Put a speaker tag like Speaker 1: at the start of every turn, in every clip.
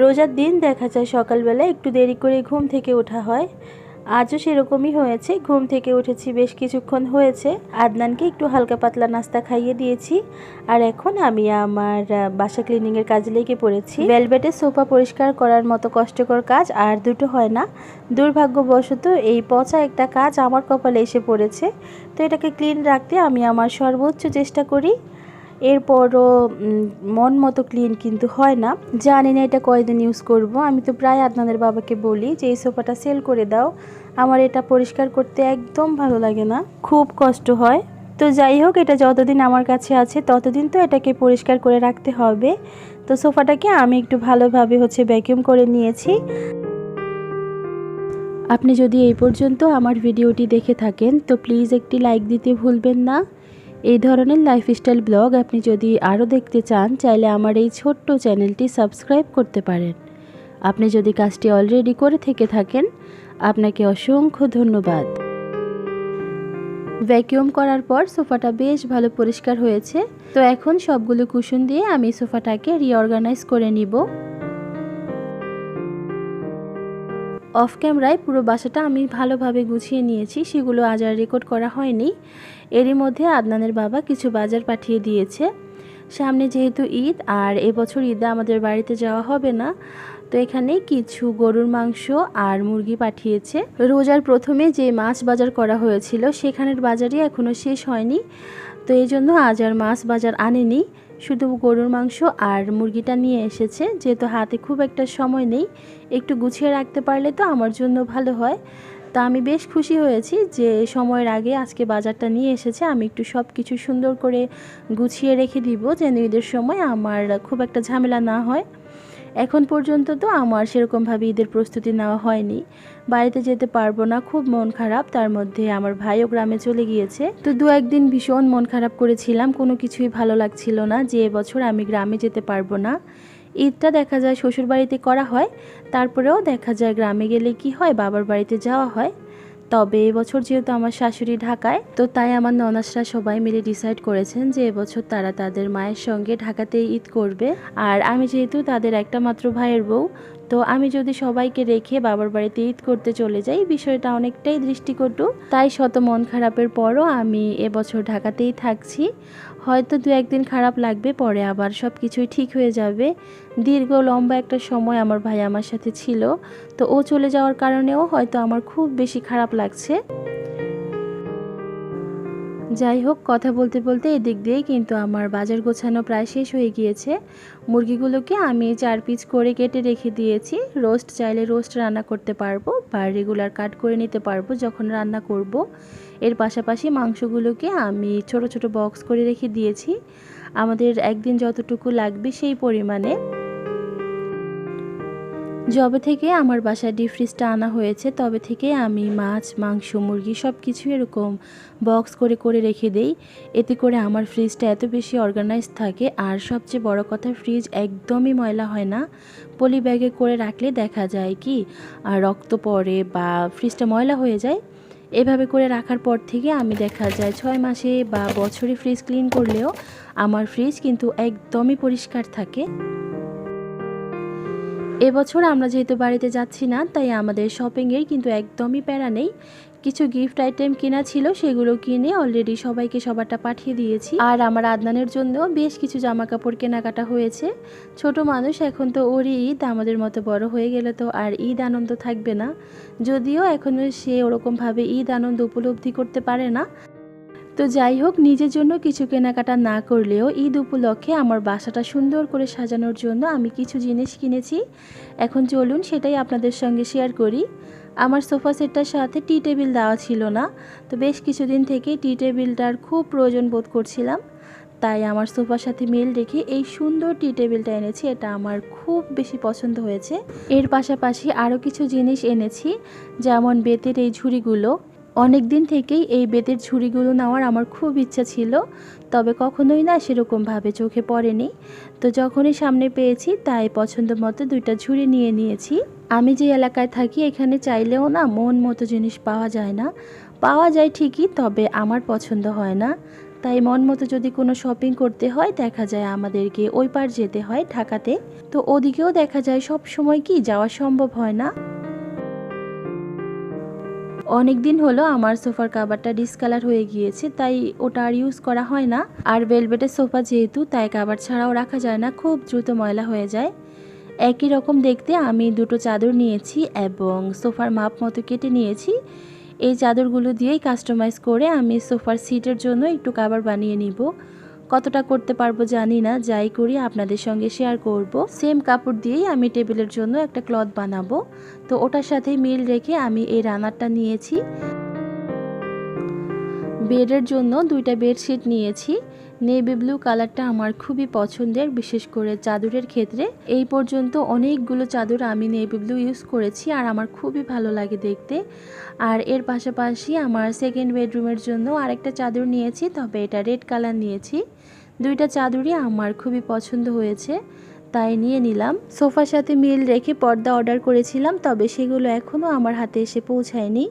Speaker 1: রোজার দিন দেখা যায় সকালবেলা একটু দেরি করে ঘুম থেকে ওঠা হয়। আজও সেরকমই হয়েছে। ঘুম থেকে উঠেছি, বেশ কিছুক্ষণ হয়েছে। আদনানকে একটু হালকা পাতলা নাস্তা খাইয়ে দিয়েছি। আর এখন আমি আমার বাসা ক্লিনিংয়ের কাজে লেগে পড়েছি। ভেলভেটে সোফা পরিষ্কার করার মতো কষ্টকর কাজ আর দুটো হয় না। দুর্ভাগ্যবশত এই পচা একটা কাজ আমার কপালে এসে পড়েছে। তো এটাকে ক্লিন রাখতে আমি আমার সর্বোচ্চ চেষ্টা করি। এরপরও মন মতো ক্লিন কিন্তু হয় না। জানি না এটা কয়দিন ইউজ করব। আমি তো প্রায় আপনাদের বাবাকে বলি যে, এই সোফাটা সেল করে দাও। আমার এটা পরিষ্কার করতে একদম ভালো লাগে না। খুব কষ্ট হয়। তো যাই হোক, এটা যতদিন আমার কাছে আছে, ততদিন তো এটাকে পরিষ্কার করে রাখতে হবে। তো সোফাটাকে আমি একটু ভালোভাবে হচ্ছে ভ্যাকিউম করে নিয়েছি। আপনি যদি এই পর্যন্ত আমার ভিডিওটি দেখে থাকেন, তো প্লিজ একটি লাইক দিতে ভুলবেন না। এই ধরনের লাইফস্টাইল ব্লগ আপনি যদি আরও দেখতে চান, চাইলে আমার এই ছোট্ট চ্যানেলটি সাবস্ক্রাইব করতে পারেন। আপনি যদি কাজটি অলরেডি করে থেকে থাকেন, আপনাকে অসংখ্য ধন্যবাদ। ভ্যাকিউম করার পর সোফাটা বেশ ভালো পরিষ্কার হয়েছে। তো এখন সবগুলো কুশন দিয়ে আমি সোফাটাকে রিঅর্গানাইজ করে নিব। অফ ক্যামেরায় পুরো বাসাটা আমি ভালোভাবে গুছিয়ে নিয়েছি, সেগুলো আজ আর রেকর্ড করা হয়নি। এরই মধ্যে আদনানের বাবা কিছু বাজার পাঠিয়ে দিয়েছে। সামনে যেহেতু ঈদ, আর এবছর ঈদে আমাদের বাড়িতে যাওয়া হবে না, তো এখানে কিছু গরুর মাংস আর মুরগি পাঠিয়েছে। রোজার প্রথমে যে মাছ বাজার করা হয়েছিল, সেখানের বাজারই এখনও শেষ হয়নি। তো এই জন্য আজ আর মাছ বাজার আনেনি, শুধু গরুর মাংস আর মুরগিটা নিয়ে এসেছে। যেহেতু হাতে খুব একটা সময় নেই, একটু গুছিয়ে রাখতে পারলে তো আমার জন্য ভালো হয়। তা আমি বেশ খুশি হয়েছি যে সময়ের আগে আজকে বাজারটা নিয়ে এসেছে। আমি একটু সব কিছু সুন্দর করে গুছিয়ে রেখে দিব, যেন ঈদের সময় আমার খুব একটা ঝামেলা না হয়। এখন পর্যন্ত তো আমার সেরকমভাবে ঈদের প্রস্তুতি নেওয়া হয়নি। বাড়িতে যেতে পারব না, খুব মন খারাপ, তার মধ্যে আমার ভাইও গ্রামে চলে গিয়েছে। তো দু একদিন ভীষণ মন খারাপ করেছিলাম, কোনো কিছুই ভালো লাগছিল না যে এবছর আমি গ্রামে যেতে পারব না। ঈদটা দেখা যায় শ্বশুর বাড়িতে করা হয়, তারপরেও দেখা যায় গ্রামে গেলে কি হয়, বাবার বাড়িতে যাওয়া হয়। তবে এবছর যেহেতু আমার শাশুড়ি ঢাকায়, তো তাই আমার ননাসরা সবাই মিলে ডিসাইড করেছেন যে এবছর তারা তাদের মায়ের সঙ্গে ঢাকাতেই ঈদ করবে। আর আমি যেহেতু তাদের একটা মাত্র ভাইয়ের বউ তো আমি যদি সবাইকে রেখে বাবার বাড়িতে ঈদ করতে চলে যাই, বিষয়টা অনেকটাই দৃষ্টিকটু। তাই শত মন খারাপের পরও আমি এবছর ঢাকাতেই থাকছি। হয়তো দু একদিন খারাপ লাগবে, পরে আবার সব কিছুই ঠিক হয়ে যাবে। দীর্ঘ লম্বা একটা সময় আমার ভাই আমার সাথে ছিল। তো ও চলে যাওয়ার কারণেও হয়তো আমার খুব বেশি খারাপ লাগছে। যাই হোক, কথা বলতে বলতে এদিক দিয়েই কিন্তু আমার বাজার গোছানো প্রায় শেষ হয়ে গিয়েছে। মুরগিগুলোকে আমি চার পিস করে কেটে রেখে দিয়েছি। রোস্ট চাইলে রোস্ট রান্না করতে পারব বা রেগুলার কাট করে নিতে পারব যখন রান্না করব। এর পাশাপাশি মাংসগুলোকে আমি ছোট ছোট বক্স করে রেখে দিয়েছি। আমাদের একদিন যতটুকু লাগবে সেই পরিমাণে। যবে থেকে আমার বাসায় ডিপ ফ্রিজটা আনা হয়েছে, তবে থেকে আমি মাছ, মাংস, মুরগি সব কিছু এরকম বক্স করে করে রেখে দেই। এতে করে আমার ফ্রিজটা এত বেশি অর্গানাইজ থাকে, আর সবচেয়ে বড় কথা ফ্রিজ একদমই ময়লা হয় না। পলি ব্যাগে করে রাখলে দেখা যায় কি আর রক্ত পড়ে বা ফ্রিজটা ময়লা হয়ে যায়। এভাবে করে রাখার পর থেকে আমি দেখা যায় ছয় মাসে বা বছরে ফ্রিজ ক্লিন করলেও আমার ফ্রিজ কিন্তু একদমই পরিষ্কার থাকে। এবছর আমরা যেহেতু বাড়িতে যাচ্ছি না, তাই আমাদের শপিংয়ের কিন্তু একদমই প্যারা নেই। কিছু গিফট আইটেম কেনা ছিল, সেগুলো কিনে অলরেডি সবাইকে সবারটা পাঠিয়ে দিয়েছি। আর আমার আদনানের জন্য বেশ কিছু জামা কাপড় কেনাকাটা হয়েছে। ছোট মানুষ এখন তো ওরই ঈদ, আমাদের মতো বড় হয়ে গেলে তো আর ঈদ আনন্দ থাকবে না। যদিও এখনও সে ওরকমভাবে ঈদ আনন্দ উপলব্ধি করতে পারে না। তো যাই হোক, নিজের জন্য কিছু কেনাকাটা না করলেও ঈদ উপলক্ষে আমার বাসাটা সুন্দর করে সাজানোর জন্য আমি কিছু জিনিস কিনেছি। এখন চলুন সেটাই আপনাদের সঙ্গে শেয়ার করি। আমার সোফা সেটটার সাথে টি টেবিল দেওয়া ছিল না, তো বেশ কিছুদিন থেকে টি টেবিলটার খুব প্রয়োজন বোধ করছিলাম। তাই আমার সোফার সাথে মিল রেখে এই সুন্দর টি টেবিলটা এনেছি, এটা আমার খুব বেশি পছন্দ হয়েছে। এর পাশাপাশি আরও কিছু জিনিস এনেছি, যেমন বেতের এই ঝুড়িগুলো। অনেক দিন থেকেই এই বেতের ঝুড়িগুলো নেওয়ার আমার খুব ইচ্ছা ছিল, তবে কখনোই না সেরকমভাবে চোখে পড়েনি। তো যখনই সামনে পেয়েছি, তাই পছন্দ মতো দুইটা ঝুড়ি নিয়ে নিয়েছি। আমি যে এলাকায় থাকি, এখানে চাইলেও না মন মতো জিনিস পাওয়া যায় না। পাওয়া যায় ঠিকই, তবে আমার পছন্দ হয় না। তাই মন মতো যদি কোনো শপিং করতে হয়, দেখা যায় আমাদেরকে ওই পার যেতে হয় ঢাকাতে। তো ওদিকেও দেখা যায় সব সময় কি যাওয়া সম্ভব হয় না। অনেক দিন হলো আমার সোফার কাভারটা ডিসকালার হয়ে গিয়েছে, তাই ওটা আর ইউজ করা হয় না। আর ভেলভেটের সোফা যেহেতু, তাই কাভার ছাড়াও রাখা যায় না, খুব দ্রুত ময়লা হয়ে যায়। একই রকম দেখতে আমি দুটো চাদর নিয়েছি এবং সোফার মাপ মতো কেটে নিয়েছি। এই চাদরগুলো দিয়েই কাস্টমাইজ করে আমি সোফার সিটের জন্য একটু কাভার বানিয়ে নিব। কতটা করতে পারব জানি না, যাই করি আপনাদের সঙ্গে শেয়ার করব। সেম কাপড় দিয়েই আমি টেবিলের জন্য একটা ক্লথ বানাবো। তো ওটার সাথে মিল রেখে আমি এই রানারটা নিয়েছি। বেডের জন্য দুইটা বেডশিট নিয়েছি। নেভি ব্লু কালারটা আমার খুবই পছন্দের, বিশেষ করে চাদরের ক্ষেত্রে। এই পর্যন্ত অনেকগুলো চাদর আমি নেভি ব্লু ইউজ করেছি আর আমার খুবই ভালো লাগে দেখতে। আর এর পাশাপাশি আমার সেকেন্ড বেডরুমের জন্য আরেকটা চাদর নিয়েছি, তবে এটা রেড কালার নিয়েছি। দুইটা চাদরই আমার খুবই পছন্দ হয়েছে, তাই নিয়ে নিলাম। সোফার সাথে মিল রেখে পর্দা অর্ডার করেছিলাম, তবে সেগুলো এখনও আমার হাতে এসে পৌঁছায়নি।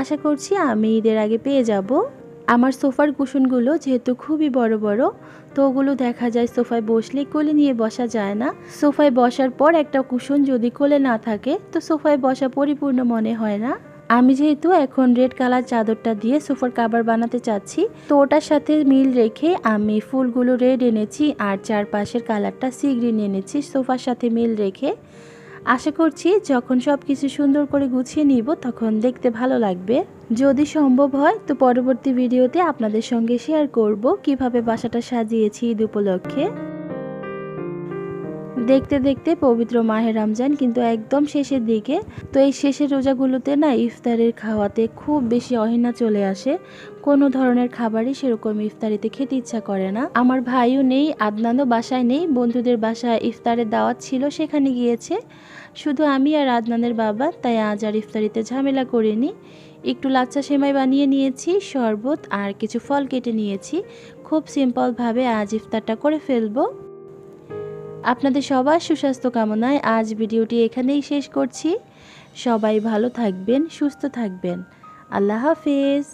Speaker 1: আশা করছি আমি ঈদের আগে পেয়ে যাব। আমার সোফার কুশনগুলো যেহেতু খুবই বড় বড়, তো ওগুলো দেখা যায় সোফায় বসলে কোলে নিয়ে বসা যায় না। সোফায় বসার পর একটা কুশন যদি কোলে না থাকে, তো সোফায় বসা পরিপূর্ণ মনে হয় না। আমি যেহেতু এখন রেড কালার চাদরটা দিয়ে সোফার কাভার বানাতে চাচ্ছি, তো ওটার সাথে মিল রেখে আমি ফুলগুলো রেড এনেছি আর চারপাশের কালারটা সি গ্রিন এনেছি। সোফার সাথে মিল রেখে আশা করছি যখন সব কিছু সুন্দর করে গুছিয়ে নিব, তখন দেখতে ভালো লাগবে। যদি সম্ভব হয়, তো পরবর্তী ভিডিওতে আপনাদের সঙ্গে শেয়ার করব কীভাবে বাসাটা সাজিয়েছি ঈদ উপলক্ষে। দেখতে দেখতে পবিত্র মাহে রমজান, কিন্তু একদম শেষের দিকে। তো এই শেষের রোজাগুলোতে না, ইফতারের খাওয়াতে খুব বেশি অহিনা চলে আসে। কোনো ধরনের খাবারই সেরকম ইফতারিতে খেতে ইচ্ছা করে না। আমার ভাইও নেই, আদনানও বাসায় নেই, বন্ধুদের বাসায় ইফতারের দাওয়াত ছিল, সেখানে গিয়েছে। শুধু আমি আর আদনানের বাবা, তাই আজ আর ইফতারিতে ঝামেলা করিনি। একটু লাচ্চা সেমাই বানিয়ে নিয়েছি, শরবত আর কিছু ফল কেটে নিয়েছি। খুব সিম্পলভাবে আজ ইফতারটা করে ফেলব। আপনাদের সবার সুস্বাস্থ্য কামনায় আজ ভিডিওটি এখানেই শেষ করছি। সবাই ভালো থাকবেন, সুস্থ থাকবেন। আল্লাহ হাফেজ।